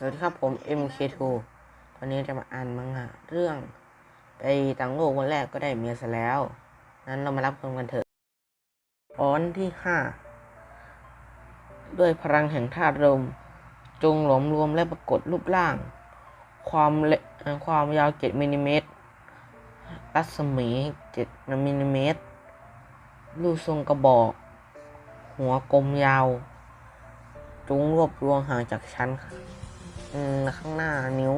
สวัสดีครับผม MK2 วันนี้จะมาอ่านมังงะเรื่อง ไปต่างโลกวันแรกก็ได้เมียซะแล้ว นั้นเรามารับชมกันเถอะตอนที่ห้าด้วยพลังแห่งธาตุลมจงหลอมรวมและปรากฏรูปร่าง ความเละความยาว7มิลลิเมตร รัศมี7มิลลิเมตร รูปทรงกระบอก หัวกลมยาวจงรวบรวมห่างจากชั้น ข้างหน้านิ้ว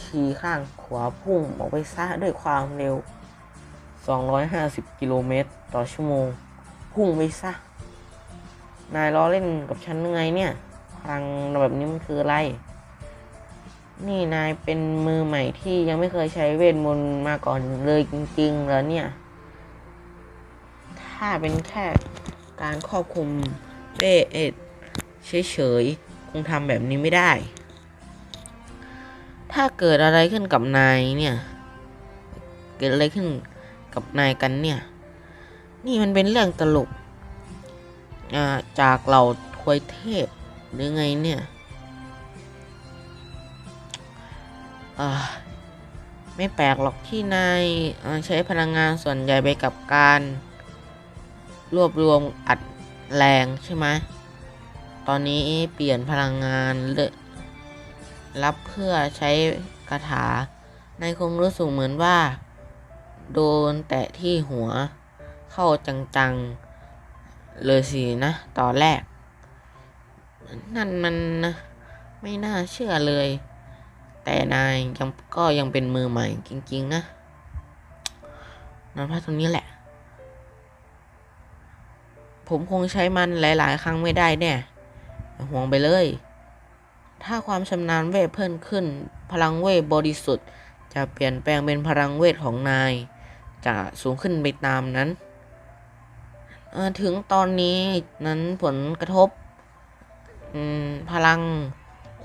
ชี้ข้างขวาพุ่งออกไปซะด้วยความเร็ว 250 กิโลเมตร ต่อชั่วโมง พุ่งไปซะ นายล้อเล่นกับฉันยังไงเนี่ยพลังแบบนี้มันคืออะไร นี่นายเป็นมือใหม่ที่ยังไม่เคยใช้เวทมนต์มาก่อนเลยจริงๆเหรอเนี่ย ถ้าเป็นแค่การควบคุมเวทเฉยๆ คงทำแบบนี้ไม่ได้ ถ้าเกิดอะไรขึ้นกับนายเนี่ย เกิดอะไรขึ้นกับนายกันเนี่ย นี่มันเป็นเรื่องตลกาจากเหล่าทวยเทพหรือไงเนี่ยไม่แปลกหรอกที่นายใช้พลังงานส่วนใหญ่ไปกับการ รวบรวมอัดแรงใช่ไหม ตอนนี้เปลี่ยนพลังงานเลรับเพื่อใช้คาถา นายคงรู้สึกเหมือนว่า โดนแตะที่หัว เข้าจังๆ เลยสินะ ตอนแรก นั่นมันไม่น่าเชื่อเลย แต่นายยังก็ยังเป็นมือใหม่จริง ๆ นะนั่นพาะตรงนี้แหละ ผมคงใช้มันหลาย ๆ ครั้งไม่ได้แน่ย ห่วงไปเลย ถ้าความชำนาญเวทเพิ่มขึ้น พลังเวทบริสุทธิ์ จะเปลี่ยนแปลงเป็นพลังเวทของนาย จะสูงขึ้นไปตามนั้น ถึงตอนนี้นั้นผลกระทบพลัง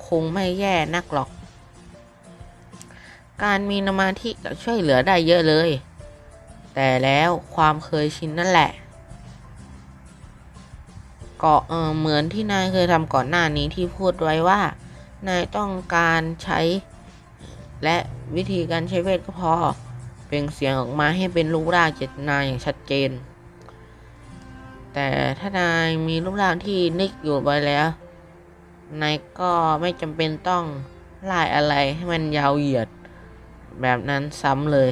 คงไม่แย่นักหรอก การมีนมาธิก็ช่วยเหลือได้เยอะเลย แต่แล้วความเคยชินนั่นแหละ ก็เออเหมือนที่นายเคยทำก่อนหน้านี้ที่พูดไว้ว่า นายต้องการใช้ และวิธีการใช้เวทก็พอ เปล่งเสียงออกมาให้เป็นรูปร่างเจตนาอย่างชัดเจน แต่ถ้านายมีรูปร่างที่นึกอยู่ไว้แล้วนายก็ไม่จำเป็นต้องไล่อะไรให้มันยาวเหยียดแบบนั้นซ้ำเลย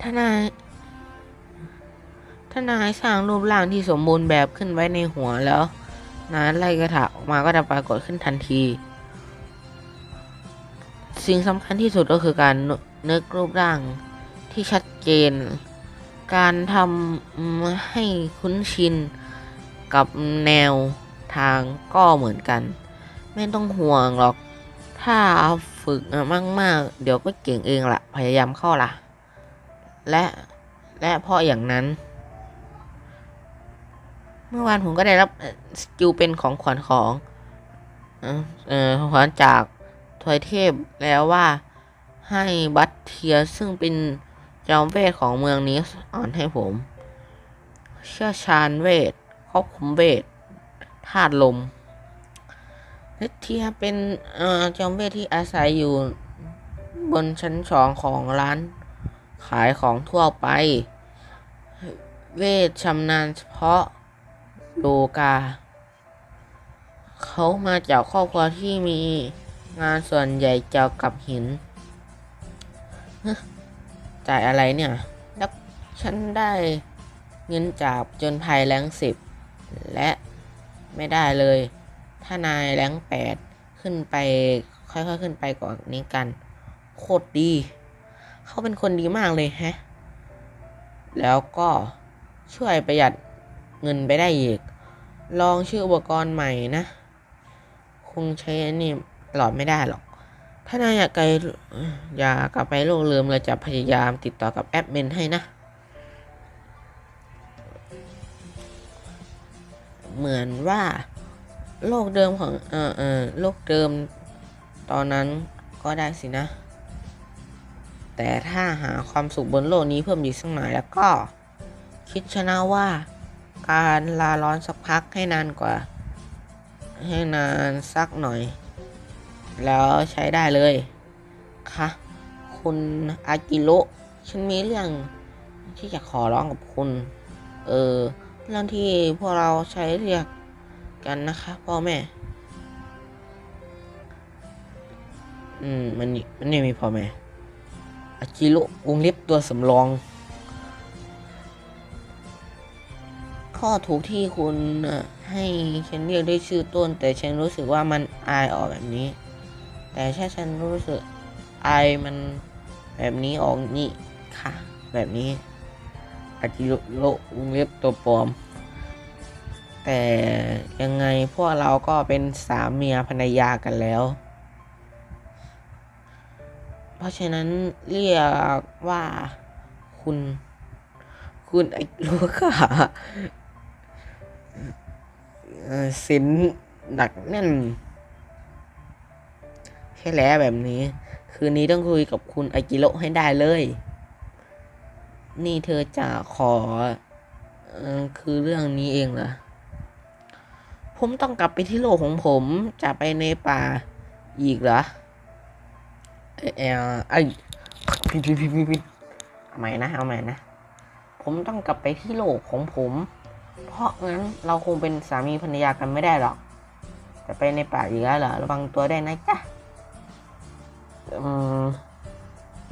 ถ้านาย ถ้านายสร้างรูปร่างที่สมบูรณ์แบบขึ้นไว้ในหัวแล้วนายไล่กระถาออกมาก็จะปรากฏขึ้นทันที สิ่งสำคัญที่สุดก็คือการนึกรูปร่างที่ชัดเจน การทำให้คุ้นชินกับแนวทางก็เหมือนกัน ไม่ต้องห่วงหรอก ถ้าฝึกมากๆ เดี๋ยวก็เก่งเองละพยายามเข้าละและและเพราะอย่างนั้น เมื่อวานผมก็ได้รับสกิลเป็นของขวัญของเออของขวัญจากทวยเทพแล้วว่าให้บัตเทียซึ่งเป็นจอมเวทของเมืองนี้อ่อนให้ผม เชี่ยวชาญเวทควบคุมเวทธาตุลมเทียเป็นเอ่อจอมเวทที่อาศัยอยู่บนชั้นสองของร้านขายของทั่วไป เวทชำนาญเฉพาะ โลกา เขามาจากครอบครัวที่มีงานส่วนใหญ่เกี่ยวกับหิน จ่ายอะไรเนี่ย แล้วฉันได้เงินจากจนภัยแรงสิบ และไม่ได้เลย ถ้านายแรงแปดขึ้นไป ค่อยๆขึ้นไปก่อนนี้กัน โคตรดี เขาเป็นคนดีมากเลยแฮะ แล้วก็ช่วยประหยัด เงินไปได้อีก ลองชื่ออุปกรณ์ใหม่นะ คงใช้อันนี้ตลอดไม่ได้หรอก ถ้านายอยากไกลอยากกลับไปโลกเริมเราจะพยายามติดต่อกับแอดมินให้นะ เหมือนว่าโลกเดิมของเออเออโลกเดิมตอนนั้นก็ได้สินะ แต่ถ้าหาความสุขบนโลกนี้เพิ่มอีกสักหน่อยแล้วก็ คิดชนะว่าารลาร้อนสักพักให้นานกว่า ให้นานสักหน่อย แล้วใช้ได้เลย ค่ะ คุณอากิโรฉันมีเรื่องที่จะขอร้องกับคุณ เออเรื่องที่พวกเราใช้เรียกกันนะคะพ่อแม่ อืม มันมันนี่มีพ่อแม่อากิโรวงเล็บตัวสำรอง ข้อถูกที่คุณให้ฉันเรียกด้วยชื่อต้น แต่ฉันรู้สึกว่ามันอายออกแบบนี้ แต่ถ้าฉันรู้สึกอายมันแบบนี้ออกนี่ค่ะ แบบนี้อากิโระวงเล็บตัวปลอม แต่ยังไงพวกเราก็เป็นสามีภรรยากันแล้ว เพราะฉะนั้นเรียกว่าคุณ คุณไอ้ลูกค่ะ สินหนักแน่นใช่แล้วแบบนี้ คืนนี้ต้องคุยกับคุณอากิโระให้ได้เลย นี่เธอจะขออคือเรื่องนี้เองเหรอผมต้องกลับไปที่โลกของผมจะไปในป่าอีกเหรอเออเออไอยผิดผิดผิดผิดผิดเอาใหม่นะเอาใหม่นะ ผมต้องกลับไปที่โลกของผม เพราะงั้นเราคงเป็นสามีภรรยากันไม่ได้หรอก จะไปในป่าอีกแล้วเหรอระวังตัวได้นะจ๊ะ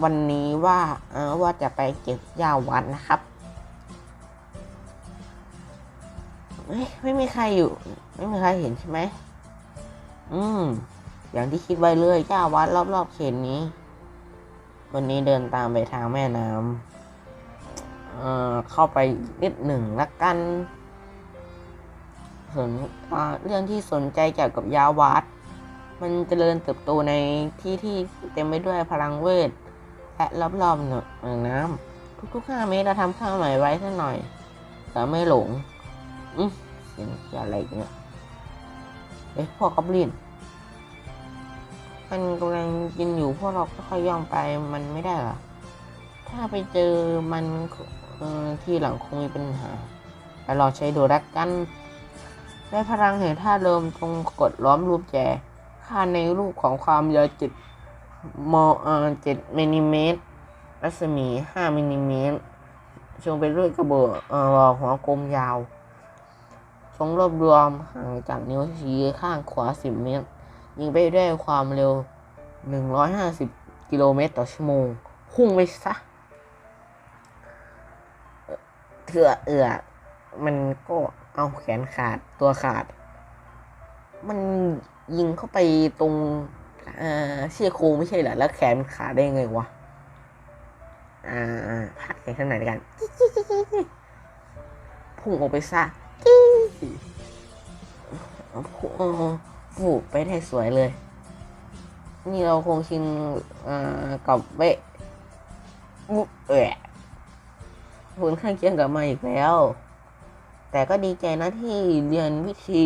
วันนี้ว่าเออว่าจะไปเก็บหญ้าวัดนะครับเอ้ยไม่มีใครอยู่ ไม่มีใครเห็นใช่ไหม อืม อย่างที่คิดไว้เลยหญ้าวัดรอบๆเขตนี้ วันนี้เดินตามไปทางแม่น้ำเอ่อเข้าไปนิดหนึ่งละกัน สนเรื่องที่สนใจเกี่ยวกับยาวัด มันเจริญเติบโตในที่ที่เต็มไปด้วยพลังเวท และรอบๆเนืองน้ำทุกๆห้าเมตรเราทำข้าวใหม่ไว้สักหน่อยแต่ไม่หลง อืมเสียงอะไรอีกเนี่ยเอ๊ะพ่อกอบลินมันกำลังกินอยู่พวกเราก็ค่อยย่องไปมันไม่ได้หรอถ้าไปเจอมันที่หลังคงมีปัญหาไปลอใช้ดูรักกัน ได้พลังแห่งท่าเริมตรงกดล้อมรูปแจค่าในรูปของความยาวเจ็ดมเอ่อเจ็ดมิลลิเมตร รัศมีห้ามิลลิเมตรชงไปด้วยกระบอกเอ่อหัวกลมยาวทรงรวบรวมห่างจากนิ้วชี้ข้างขวา10เมตร ยิงไปด้วยความเร็ว150กิโลเมตรต่อชั่วโมงพุ่งไปซะเอ่อเถื่อเอือมันก็ เอาแขนขาดตัวขาด มันยิงเข้าไปตรงเออเชี่ยโคไม่ใช่เหรอ แล้วแขนขาดได้ไงวะ อ่าพักแขนข้างไหนกัน พุ่งออกไปซะจี้พุ่งฟูไปได้สวยเลย นี่เราคงชินกับเวะมุเอะผลข้างเคียงกลับมาอีกแล้ว แต่ก็ดีใจนะที่เรียนวิธี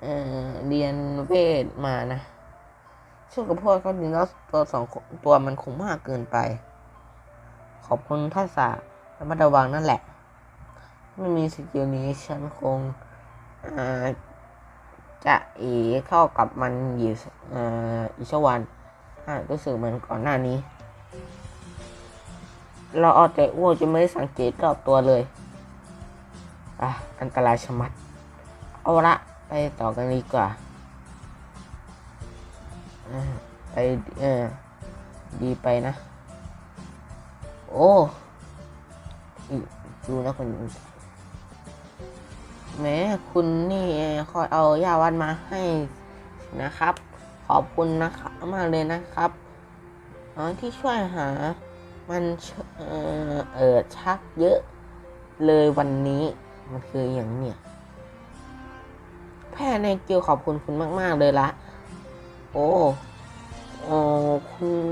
เอ่อเรียนเวทมานะช่วงกับพวกก็ดีแล้วตัวสองตัวมันคงมากเกินไป ขอบคุณทักษะระมัดระวังนั่นแหละไม่มีสกิลนี้ฉันคงอาจะเอเข้ากับมันอยู่อีชั่ววันรู้สึกเหมือนก่อนหน้านี้ เราเอาแต่อ้วกจะไม่ได้สังเกตรอบตัวเลย อะอันตรายชะมัด เอาละไปต่อกันดีกว่าอไปเออดีไปนะ โอ้ดูนะคนแม้คุณนี่คอยเอายาวันมาให้นะครับ ขอบคุณนะครับมากเลยนะครับออที่ช่วยหา มันเออเออชักเยอะเลยวันนี้ มันคืออย่างเนี่ยแพทย์ในเกียวขอบคุณคุณมาก ๆ เลยละ โอ้โอ้คุณ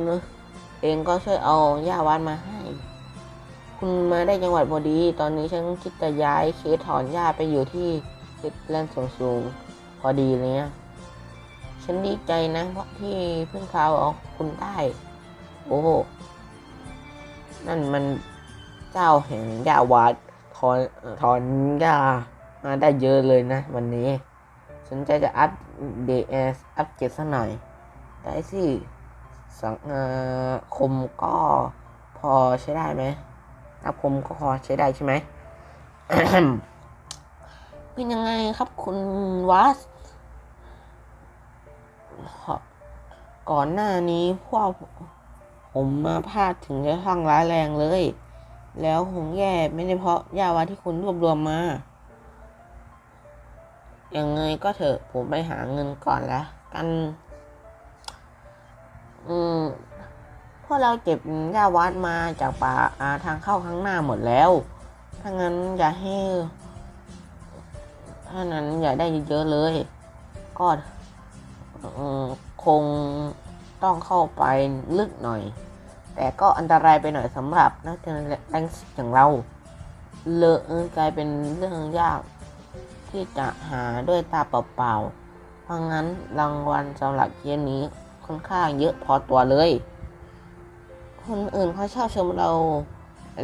เองก็ช่วยเอาย่าวันมาให้ คุณมาได้จังหวัดพอดี ตอนนี้ฉันคิดจะย้ายเคสถอนหญ้าไปอยู่ที่ติดแลนด์สูงๆพอดีเลยเนี่ยฉันดีใจนะเพราะที่เพิ่งข่าเอาคุณได้ โอ้ นั่นมันเจ้าแห่งหญ้าวัด อนถอนหญ้ามาได้เยอะเลยนะ วันนี้ สนใจจะอัปเดตเอ่ออัปเกรดสักหน่อย ได้สิสังเอ่อคมก็พอใช้ได้ไหมอัพคมก็พอใช้ได้ใช่ไหมเป็นยังไงครับคุณวัสก่อนหน้านี้พวกผมมาพลาดถึงจะทั้งร้ายแรงเลย แล้วผมแย่ไม่ได้เพราะยาวาที่คุณรวบรวมมา อยังไงก็เถอะผมไปหาเงินก่อนแล้วกัน อืมพวกเราเก็บหญ้าวัดมาจากป่าอาทางเข้าข้างหน้าหมดแล้ว ถ้างั้นอย่าให้ ถ้านั้นอย่าได้เยอะเลย ก็คงต้องเข้าไปลึกหน่อย แต่ก็อันตรายไปหน่อยสำหรับนักเรียนแรงสิอย่างเราเลอะกลายเป็นเรื่องยาก ที่จะหาด้วยตาเปล่าๆ เพราะงั้นรางวัลสำหรับเกมนี้ค่อนข้างเยอะพอตัวเลย คนอื่นเขาชอบชมเรา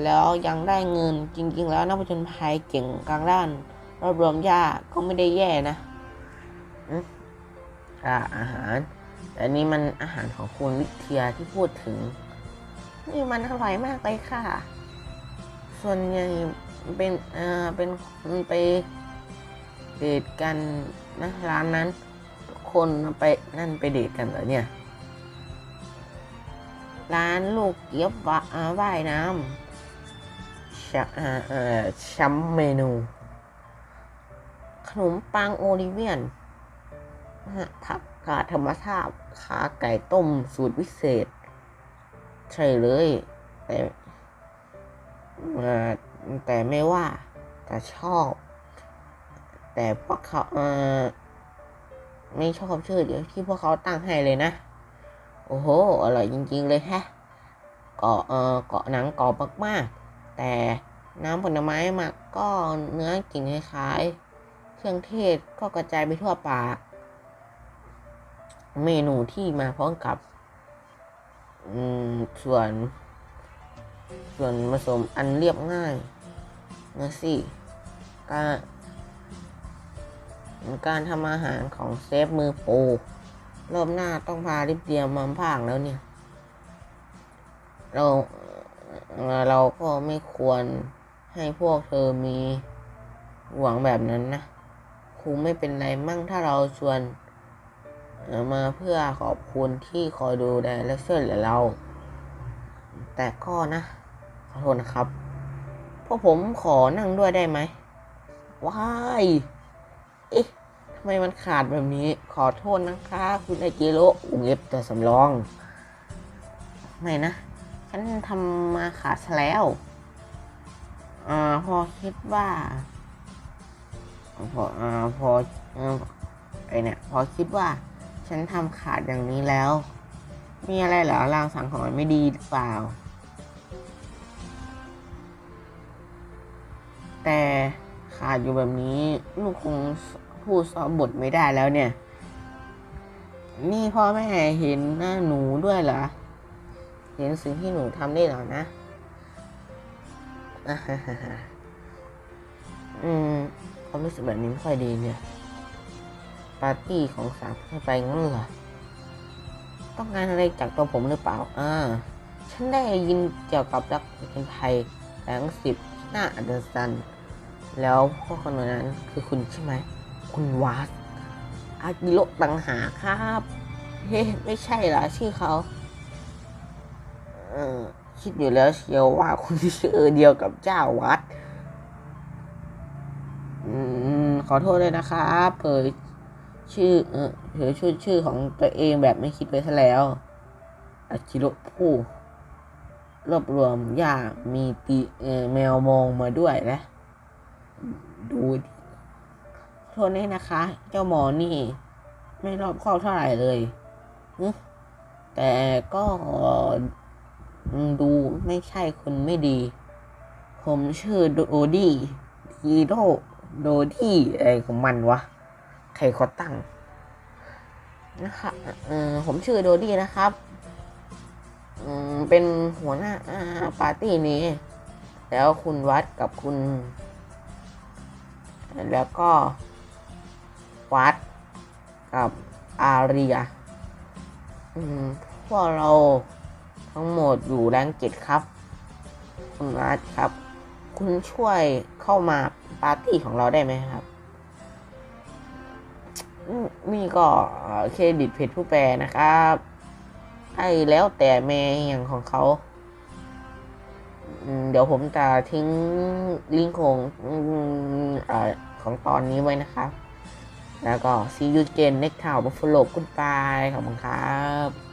แล้วยังได้เงินจริง ๆ แล้วนักผจญภัยเก่งกลางด้านรวบรวมยาก็ไม่ได้แย่นะอ่าอาหาร แต่นี่มันอาหารของคุณวิเทียที่พูดถึง นี่มันอร่อยมากเลยค่ะ ส่วนใหญ่เป็นเอ่อเป็นคนไปเดทกันนะร้านนั้น ทุกคนไปนั่นไปเดทกันเหรอเนี่ย ร้านลูกเกี๊ยบวะอ่าว่ายน้ำชชัมเมนู ขนมปังโอลิเวียนผักกาดธรรมชาติขาไก่ต้มสูตรพิเศษ ใช่เลย แต่แต่ไม่ว่าแต่ชอบ แต่พวกเขาเออไม่ชอบชื่อเดี๋ยวที่พวกเขาตั้งให้เลยนะ โอ้โห อร่อยจริง ๆ เลยแฮะเกาะเออเกาะหนังกรอบมากๆ แต่น้ำผลไม้หมักก็เนื้อกลิ่นคล้ายๆ เครื่องเทศก็กระจายไปทั่วปาก เมนูที่มาพร้อมกับ ส่วน ส่วนผสมอันเรียบง่ายนะสิการการทำอาหารของเซฟมือโปรรอบหน้าต้องพาลิบเดียมาภาคแล้วเนี่ย เราเราก็ไม่ควรให้พวกเธอมีหวังแบบนั้นนะคงไม่เป็นไรมั่งถ้าเราชวน มาเพื่อขอบคุณที่คอยดูแลและช่วยเหลือเรา แต่ก็นะขอโทษนะครับพวกผมขอนั่งด้วยได้ไหมว้ายเอ๊ะทำไมมันขาดแบบนี้ ขอโทษนะคะ คุณไอเจโร่วงเล็บแต่สำรอง ไม่นะ ฉันทำมาขาดซะแล้วอ่าพอคิดว่า พออ่าพอไอเนี่ย พอคิดว่า ฉันทำขาดอย่างนี้แล้ว มีอะไรเหรอรางสังหรณ์ไม่ดีหรือเปล่า แต่ขาดอยู่แบบนี้ลูกคงพูดซอมบทไม่ได้แล้วเนี่ย นี่พ่อแม่เห็นหน้าหนูด้วยเหรอ เห็นสิ่งที่หนูทำได้เหรอนะ อืมความรู้สึกแบบนี้ไม่ค่อยดีเนี่ย ปาร์ตี้ของสาวให้ไปงั้นเหรอ ต้องการอะไรจากตัวผมหรือเปล่า อ่า ฉันได้ยินเกี่ยวกับรักเป็นไทยแสงสิบหน้าอัศจรรย์แล้วพวกคนนั้นคือคุณใช่ไหม คุณวาสอากิโรตังหาครับเฮ้ไม่ใช่เหรอชื่อเขาเออคิดอยู่แล้วเชียวว่าคุณชื่อเดียวกับเจ้าวัด อืม ขอโทษเลยนะครับเผย ชื่อเออชื่อชื่อของตัวเองแบบไม่คิดไว้ซะแล้วอากิโรผู้รวบรวมยามีตีเออแมวมองมาด้วยนะ ดูดโทษนี่นะคะ เจ้าหมอนี่ ไม่รอบคอบเท่าไหร่เลยแต่ก็ดูไม่ใช่คนไม่ดี ผมชื่อโดดี้ดีโดโดดี้อะไรของมันวะ ใครขาตั้งนะคะเออผมชื่อโดดี้นะครับเป็นหัวหน้าปาร์ตี้นี้ แล้วคุณวัดกับคุณ แล้วก็วัดกับอาเรียพวกเราทั้งหมดอยู่แรงเจ็ดครับ คุณอาร์ตครับ คุณช่วยเข้ามาปาร์ตี้ของเราได้ไหมครับ นี่ก็เครดิตเพจผู้แปลนะครับ ให้แล้วแต่แม่อย่างของเขา เดี๋ยวผมจะทิ้งลิงก์ของอของตอนนี้ไว้นะครับ แล้วก็ see you again next time buffalo goodbye ขอบคุณครับ